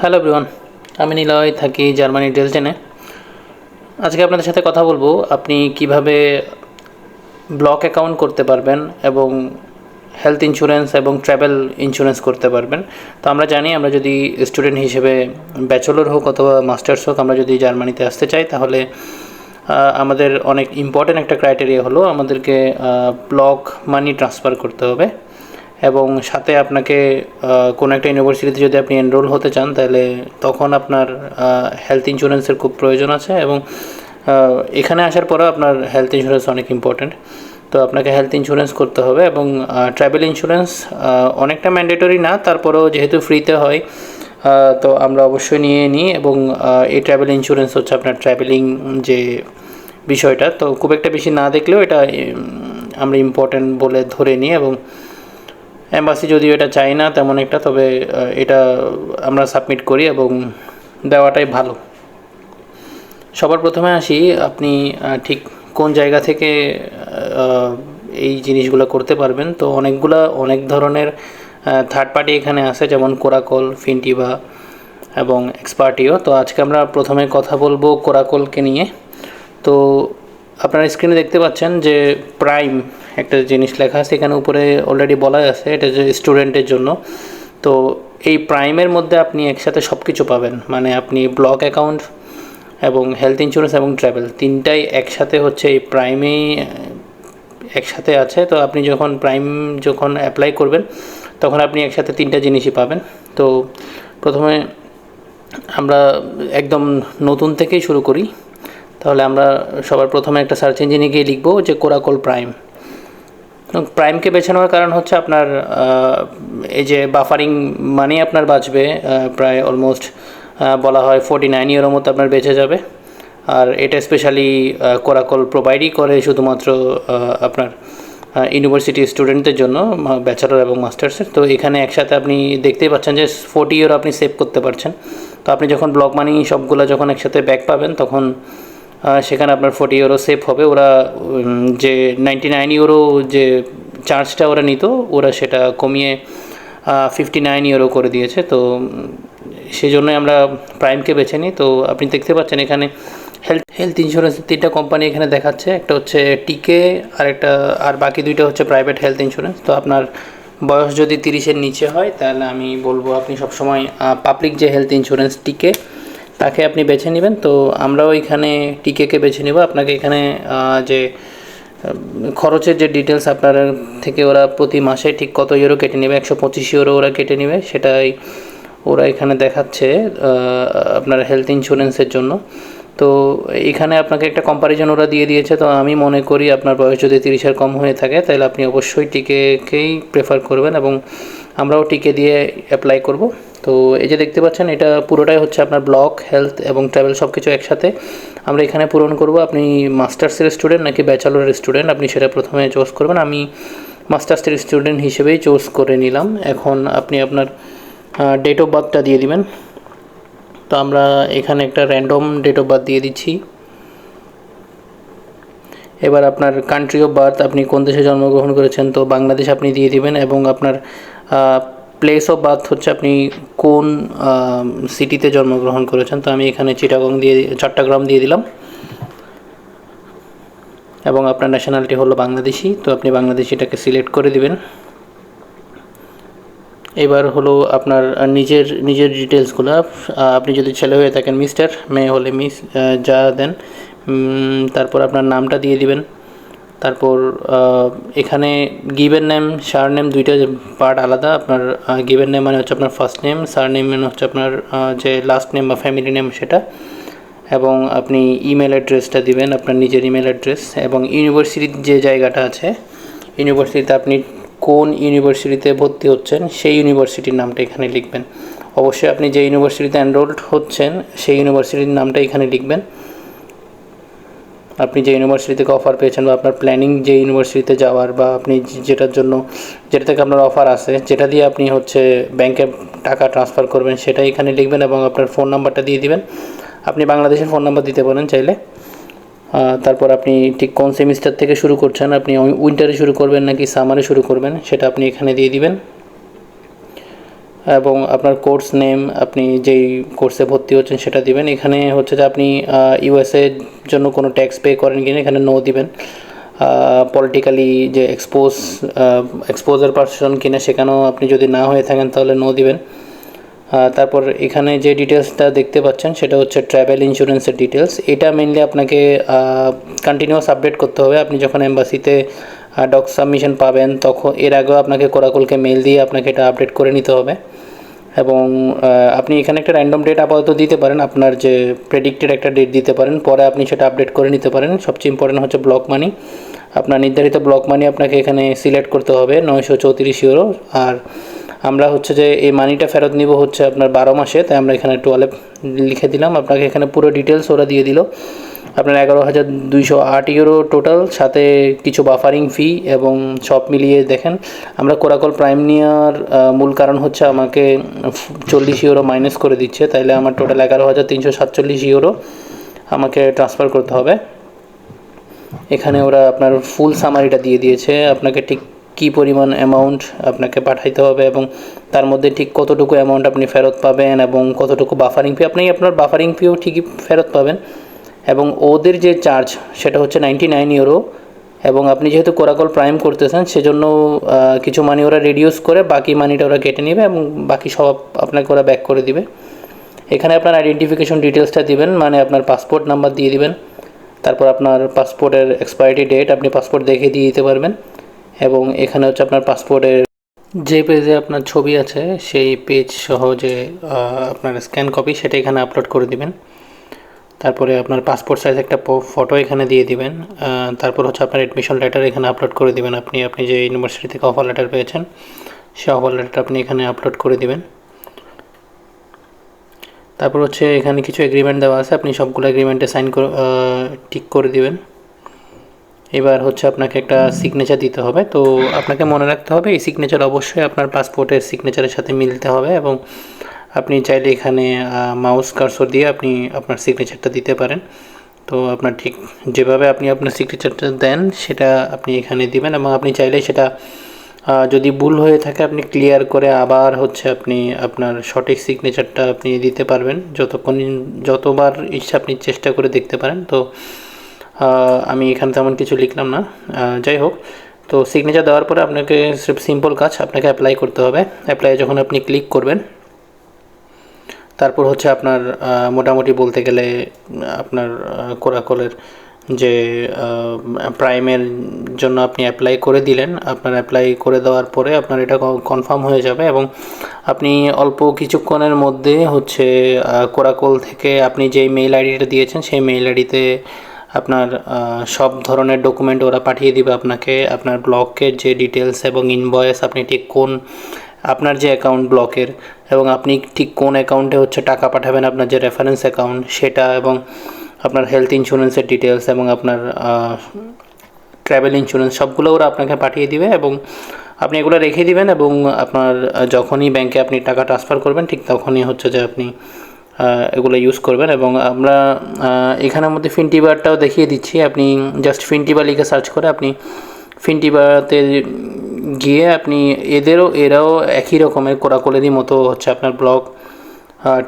Hello everyone আমি নিলয় থাকি Germany ডেলজেনে আজকে আপনাদের সাথে কথা বলব, আপনি কীভাবে ব্লক অ্যাকাউন্ট করতে পারবেন এবং হেলথ ইন্স্যুরেন্স এবং ট্রাভেল ইন্স্যুরেন্স করতে পারবেন। তো আমরা জানি, আমরা যদি স্টুডেন্ট হিসেবে ব্যাচেলর হোক অথবা মাস্টার্স হোক, আমরা যদি জার্মানিতে আসতে চাই, তাহলে আমাদের অনেক ইম্পর্ট্যান্ট একটা ক্রাইটেরিয়া হলো আমাদেরকে ব্লক মানি ট্রান্সফার করতে হবে। এবং সাথে আপনাকে কোনো একটা ইউনিভার্সিটিতে যদি আপনি এনরোল হতে চান, তাহলে তখন আপনার হেলথ ইন্স্যুরেন্সের খুব প্রয়োজন আছে এবং এখানে আসার পরেও আপনার হেলথ ইন্স্যুরেন্স অনেক ইম্পর্ট্যান্ট তো আপনাকে হেলথ ইন্স্যুরেন্স করতে হবে এবং ট্রাভেল ইন্স্যুরেন্স অনেকটা ম্যান্ডেটরি না, তারপরেও যেহেতু ফ্রিতে হয় তো আমরা অবশ্যই নিয়ে নিই এবং এই ট্রাভেল ইন্স্যুরেন্স হচ্ছে আপনার ট্রাভেলিং যে বিষয়টা, তো খুব একটা বেশি না দেখলেও এটা আমরা ইম্পর্ট্যান্ট বলে ধরে নিই এবং অ্যাম্বাসি যদিও এটা চাই না, তেমন একটা, তবে এটা আমরা সাবমিট করি এবং দেওয়াটাই ভালো। সবার প্রথমে আসি, আপনি ঠিক কোন জায়গা থেকে এই জিনিসগুলো করতে পারবেন। তো অনেকগুলা, অনেক ধরনের থার্ড পার্টি এখানে আছে, যেমন কোরাকল ফিনটিভা এবং এক্সপার্টিও তো আজকে আমরা প্রথমে কথা বলব কোরাকলকে নিয়ে। তো আপনারা স্ক্রিনে দেখতে পাচ্ছেন যে প্রাইম একটা জিনিস লেখা আছে, এখানে উপরে অলরেডি বলা আছে, এটা যে স্টুডেন্টের জন্য। তো এই প্রাইমের মধ্যে আপনি একসাথে সব কিছু পাবেন। মানে আপনি ব্লক অ্যাকাউন্ট এবং হেলথ ইন্স্যুরেন্স এবং ট্রাভেল তিনটাই একসাথে হচ্ছে এই প্রাইমেই একসাথে আছে। তো আপনি যখন প্রাইম যখন অ্যাপ্লাই করবেন, তখন আপনি একসাথে তিনটা জিনিসই পাবেন। তো প্রথমে আমরা একদম নতুন থেকেই শুরু করি। তাহলে আমরা সবার প্রথমে একটা সার্চ ইঞ্জিনে গিয়ে লিখব যে কোরাকল প্রাইম প্রাইমকে বেছে নেওয়ার কারণ হচ্ছে আপনার এই যে বাফারিং মানি আপনার বাঁচবে প্রায় অলমোস্ট বলা হয় ফোর্টি নাইন ইয়ারের মতো আপনার বেঁচে যাবে। আর এটা স্পেশালি কোরাকল প্রোভাইডই করে শুধুমাত্র আপনার ইউনিভার্সিটি স্টুডেন্টদের জন্য ব্যাচেলর এবং মাস্টার্সের তো এখানে একসাথে আপনি দেখতেই পাচ্ছেন যে ফোর্টি ইয়ার আপনি সেভ করতে পারছেন। তো আপনি যখন ব্লক মানি সবগুলো যখন একসাথে ব্যাক পাবেন, তখন সেখানে আপনার ফোর্টি ইউরো সেভ হবে। ওরা যে নাইনটি নাইন ইউরো যে চার্জটা ওরা নিত, ওরা সেটা কমিয়ে ফিফটি নাইন ইউরো করে দিয়েছে। তো সেই জন্যই আমরা প্রাইমকে বেছে নিই। তো, আপনি দেখতে পাচ্ছেন এখানে হেলথ হেলথ ইন্স্যুরেন্সের তিনটা কোম্পানি এখানে দেখাচ্ছে। একটা হচ্ছে টিকে আর একটা, আর বাকি দুইটা হচ্ছে প্রাইভেট হেলথ ইন্স্যুরেন্স তো, আপনার বয়স যদি তিরিশের নিচে হয়, তাহলে আমি বলব আপনি সবসময় পাবলিক যে হেলথ ইন্স্যুরেন্স টিকে তাকে আপনি বেছে নেবেন। তো আমরাও এখানে টিকেকে বেছে নেব। আপনাকে এখানে যে খরচের যে ডিটেলস আপনার থেকে ওরা প্রতি মাসে ঠিক কত ইউরো কেটে নেবে, একশো পঁচিশ ইউরো ওরা কেটে নেবে। সেটাই ওরা এখানে দেখাচ্ছে আপনার হেলথ ইন্স্যুরেন্সের জন্য। তো এখানে আপনাকে একটা কম্পারিজন ওরা দিয়ে দিয়েছে। তো আমি মনে করি আপনার বয়স যদি তিরিশের কম হয়ে থাকে, তাহলে আপনি অবশ্যই টিকেকেই প্রেফার করবেন এবং আমরাও টিকে দিয়ে অ্যাপ্লাই করব। তো এই যে দেখতে পাচ্ছেন, এটা পুরোটাই হচ্ছে আপনার ব্লক, হেলথ এবং ট্রাভেল সব কিছু একসাথে। আমরা এখানে পূরণ করব। আপনি মাস্টার্সের স্টুডেন্ট নাকি ব্যাচেলরের স্টুডেন্ট, আপনি সেটা প্রথমে চুজ করবেন। আমি মাস্টার্সের স্টুডেন্ট হিসেবেই চুজ করে নিলাম। এখন আপনি আপনার ডেট অফ বার্থটা দিয়ে দিবেন। তো আমরা এখানে একটা র্যান্ডম ডেট অফ বার্থ দিয়ে দিচ্ছি। এবার আপনার কান্ট্রি অফ বার্থ আপনি কোন দেশে জন্মগ্রহণ করেছেন, তো বাংলাদেশ আপনি দিয়ে দিবেন এবং আপনার প্লেস অফ বার্থ হচ্ছে আপনি কোন সিটিতে জন্মগ্রহণ করেছেন? তো আমি এখানে চিটাগং দিয়ে চট্টগ্রাম দিয়ে দিলাম। এবং আপনার ন্যাশনালিটি হলো বাংলাদেশি। তো আপনি বাংলাদেশিটাকে সিলেক্ট করে দিবেন। এবার হলো আপনার নিজের নিজের ডিটেলসগুলো আপনি যদি ছেলে হয়ে থাকেন মিস্টার মেয়ে হলে মিস যা দেন তারপর আপনার নামটা দিয়ে দিবেন। তারপর এখানে গিভেন নেম সার নেম দুইটা পার্ট আলাদা। আপনার গিভেন নেম মানে হচ্ছে আপনার ফার্স্ট নেম সার নেম মানে হচ্ছে আপনার যে লাস্ট নেম বা ফ্যামিলি নেম সেটা। এবং আপনি ইমেল অ্যাড্রেসটা দিবেন, আপনার নিজের ইমেল অ্যাড্রেস এবং ইউনিভার্সিটির যে জায়গাটা আছে ইউনিভার্সিটিতে আপনি কোন ইউনিভার্সিটিতে ভর্তি হচ্ছেন, সেই ইউনিভার্সিটির নামটা এখানে লিখবেন। অবশ্যই আপনি যে ইউনিভার্সিটিতে এনরোলড হচ্ছেন, সেই ইউনিভার্সিটির নামটা এখানে লিখবেন। আপনি যে ইউনিভার্সিটি থেকে অফার পেয়েছেন বা আপনার প্ল্যানিং যে ইউনিভার্সিটিতে যাওয়ার বা আপনি যেটার জন্য, যেটা থেকে আপনার অফার আছে যেটা দিয়ে আপনি হচ্ছে ব্যাংকে টাকা ট্রান্সফার করবেন সেটা এখানে লিখবেন এবং আপনার ফোন নাম্বারটা দিয়ে দিবেন। আপনি বাংলাদেশের ফোন নাম্বার দিতে পারেন চাইলে। তারপর আপনি ঠিক কোন সেমিস্টার থেকে শুরু করছেন, আপনি উইন্টারে শুরু করবেন নাকি সামারে শুরু করবেন, সেটা আপনি এখানে দিয়ে দিবেন। এবং আপনার কোর্স নেম আপনি যেই কোর্সে ভর্তি হচ্ছেন সেটা দিবেন। এখানে হচ্ছে যে আপনি ইউএসএ জন্য কোনো ট্যাক্স পে করেন কিনা এখানে নো দিবেন। পলিটিক্যালি যে এক্সপোজ এক্সপোজার পারসন কিনা সেখানেও আপনি যদি না হয়ে থাকেন তাহলে নো দিবেন। তারপর এখানে যে ডিটেলসটা দেখতে পাচ্ছেন সেটা হচ্ছে ট্রাভেল ইন্স্যুরেন্সের ডিটেলস এটা মেনলি আপনাকে কন্টিনিউয়াস আপডেট করতে হবে। আপনি যখন এম্বাসিতে ডক সাবমিশন পাবেন তখন, এর আগেও আপনাকে কোরাকুলকে মেল দিয়ে আপনাকে এটা আপডেট করে নিতে হবে। এবং আপনি এখানে একটা র্যান্ডম ডেট আপাতত দিতে পারেন, আপনার যে প্রেডিক্টেড একটা ডেট দিতে পারেন, পরে আপনি সেটা আপডেট করে নিতে পারেন। সবচেয়ে ইম্পর্টেন্ট হচ্ছে ব্লক মানি আপনার নির্ধারিত ব্লক মানি আপনাকে এখানে সিলেক্ট করতে হবে, নয়শো চৌত্রিশ ইউরো আর আমরা হচ্ছে যে এই মানিটা ফেরত নিব হচ্ছে আপনার বারো মাসে, তাই আমরা এখানে টুয়েলভ লিখে দিলাম। আপনাকে এখানে পুরো ডিটেলস ওরা দিয়ে দিল। আপনার এগারো হাজার দুইশো আট ইউরো টোটাল সাথে কিছু বাফারিং ফি এবং সব মিলিয়ে দেখেন। আমরা কোরাকল প্রাইম নেওয়ার মূল কারণ হচ্ছে আমাকে চল্লিশ ইউরো মাইনাস করে দিচ্ছে। তাইলে আমার টোটাল এগারো হাজার তিনশো সাতচল্লিশ ইউরো আমাকে ট্রান্সফার করতে হবে। এখানে ওরা আপনার ফুল সামারিটা দিয়ে দিয়েছে। আপনাকে ঠিক কী পরিমাণ অ্যামাউন্ট আপনাকে পাঠাইতে হবে এবং তার মধ্যে ঠিক কতটুকু অ্যামাউন্ট আপনি ফেরত পাবেন এবং কতটুকু বাফারিং ফি আপনি আপনার বাফারিং ফিও ঠিকই ফেরত পাবেন। এবং ওদের যে চার্জ সেটা হচ্ছে নাইনটি নাইন ইউরো এবং আপনি যেহেতু কোরাকল প্রাইম করতেছেন, সেজন্য কিছু মানি ওরা রিডিউস করে, বাকি মানিটা ওরা কেটে নেবে এবং বাকি সব আপনাকে ওরা ব্যাক করে দিবে। এখানে আপনার আইডেন্টিফিকেশন ডিটেলসটা দিবেন মানে আপনার পাসপোর্ট নাম্বার দিয়ে দিবেন। তারপর আপনার পাসপোর্টের এক্সপায়ারি ডেট আপনি পাসপোর্ট দেখে দিয়ে দিতে পারবেন। এবং এখানে হচ্ছে আপনার পাসপোর্টের যে পেজে আপনার ছবি আছে, সেই পেজ সহ যে আপনার স্ক্যান কপি সেটা এখানে আপলোড করে দিবেন। তারপরে আপনার পাসপোর্ট সাইজ একটা ফটো এখানে দিয়ে দিবেন। তারপর হচ্ছে আপনার অ্যাডমিশন লেটার এখানে আপলোড করে দিবেন। আপনি আপনি যে ইউনিভার্সিটি থেকে অফার লেটার পেয়েছেন, সে অফার লেটারটা আপনি এখানে আপলোড করে দিবেন। তারপর হচ্ছে এখানে কিছু এগ্রিমেন্ট দেওয়া আছে। আপনি সবগুলো এগ্রিমেন্টে সাইন করে টিক করে দিবেন। এবার হচ্ছে আপনাকে একটা সিগনেচার দিতে হবে। তো আপনাকে মনে রাখতে হবে, এই সিগনেচার অবশ্যই আপনার পাসপোর্টের সিগনেচারের সাথে মিলতে হবে এবং আপনি চাইলে এখানে মাউস কার্সর দিয়ে আপনি আপনার সিগনেচারটা দিতে পারেন। তো আপনার ঠিক যেভাবে আপনি আপনার সিগনেচারটা দেন, সেটা আপনি এখানে দিবেন এবং আপনি চাইলে সেটা যদি ভুল হয়ে থাকে আপনি ক্লিয়ার করে আবার হচ্ছে আপনি আপনার সঠিক সিগনেচারটা আপনি দিতে পারবেন। যতক্ষণ, যতবার ইচ্ছা আপনি চেষ্টা করে দেখতে পারেন। তো আমি এখানে তেমন কিছু লিখলাম না। যাই হোক, তো সিগনেচার দেওয়ার পরে আপনাকে সিম্পল কাজ আপনাকে অ্যাপ্লাই করতে হবে। অ্যাপ্লাই যখন আপনি ক্লিক করবেন তারপর হচ্ছে আপনার মোটামুটি বলতে গেলে আপনার কোরাকলের যে প্রাইমের জন্য আপনি অ্যাপ্লাই করে দিলেন, আপনার অ্যাপ্লাই করে দেওয়ার পরে আপনার এটা কনফার্ম হয়ে যাবে এবং আপনি অল্প কিছুক্ষণের মধ্যে হচ্ছে কোরাকল থেকে আপনি যেই মেইল আইডিটা দিয়েছেন, সেই মেইল আইডিতে আপনার সব ধরনের ডকুমেন্ট ওরা পাঠিয়ে দিবে আপনাকে। আপনার ব্লকের যে ডিটেলস এবং ইনভয়েস আপনি ঠিক কোন আপনার যে অ্যাকাউন্ট ব্লকের এবং আপনি ঠিক কোন অ্যাকাউন্টে হচ্ছে টাকা পাঠাবেন, আপনার যে রেফারেন্স অ্যাকাউন্ট সেটা এবং আপনার হেলথ ইন্স্যুরেন্সের ডিটেলস এবং আপনার ট্রাভেল ইন্স্যুরেন্স সবগুলো ওরা আপনাকে পাঠিয়ে দিবে এবং আপনি এগুলো রেখে দিবেন এবং আপনার যখনই ব্যাংকে আপনি টাকা ট্রান্সফার করবেন, ঠিক তখনই হচ্ছে যে আপনি এগুলো ইউজ করবেন এবং আমরা এখানের মধ্যে ফিনটিবারটাও দেখিয়ে দিচ্ছি। আপনি জাস্ট ফিনটিবা লিখে সার্চ করে আপনি ফিনটিবাতে গিয়ে আপনি এদেরও, এরাও একই রকমের কোরাকোলেরই মতো হচ্ছে আপনার ব্লগ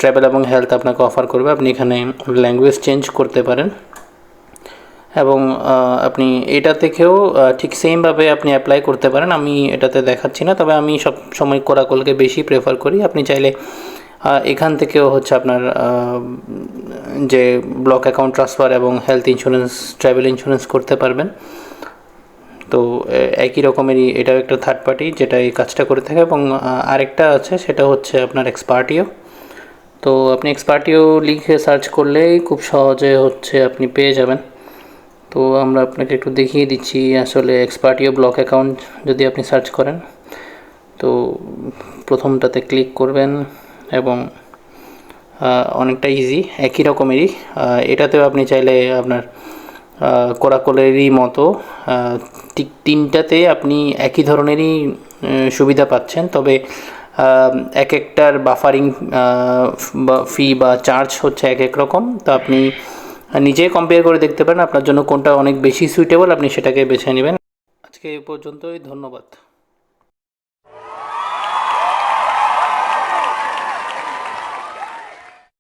ট্রাভেল এবং হেলথ আপনাকে অফার করবে। আপনি এখানে ল্যাঙ্গুয়েজ চেঞ্জ করতে পারেন। এবং আপনি এটা থেকেও ঠিক সেমভাবে আপনি অ্যাপ্লাই করতে পারেন। আমি এটাতে দেখাচ্ছি না, তবে আমি সব সময় কোরাকলকে বেশি প্রেফার করি। আপনি চাইলে এখান থেকেও হচ্ছে আপনার যে ব্লক অ্যাকাউন্ট ট্রান্সফার এবং হেলথ ইন্স্যুরেন্স ট্রাভেল ইন্স্যুরেন্স করতে পারবেন। তো একই রকমেরই এটাও একটা থার্ড পার্টি যেটা এই কাজটা করে থাকে এবং আরেকটা আছে সেটা হচ্ছে আপনার এক্সপার্টিও তো আপনি এক্সপার্টিও লিখে সার্চ করলেই খুব সহজে হচ্ছে আপনি পেয়ে যাবেন। তো আমরা আপনাকে একটু দেখিয়ে দিচ্ছি আসলে এক্সপার্টিও ব্লক অ্যাকাউন্ট যদি আপনি সার্চ করেন। তো প্রথমটাতে ক্লিক করবেন এবং অনেকটা ইজি একই রকমেরই। এটাতেও আপনি চাইলে আপনার কোরাকোলেরই মতো ঠিক তিনটাতে আপনি একই ধরনেরই সুবিধা পাচ্ছেন। তবে এক একটার বাফারিং ফি বা চার্জ হচ্ছে এক এক রকম। তো আপনি নিজে কম্পেয়ার করে দেখতে পারেন আপনার জন্য কোনটা অনেক বেশি সুইটেবল আপনি সেটাকে বেছে নেবেন। আজকে এই পর্যন্তই, ধন্যবাদ।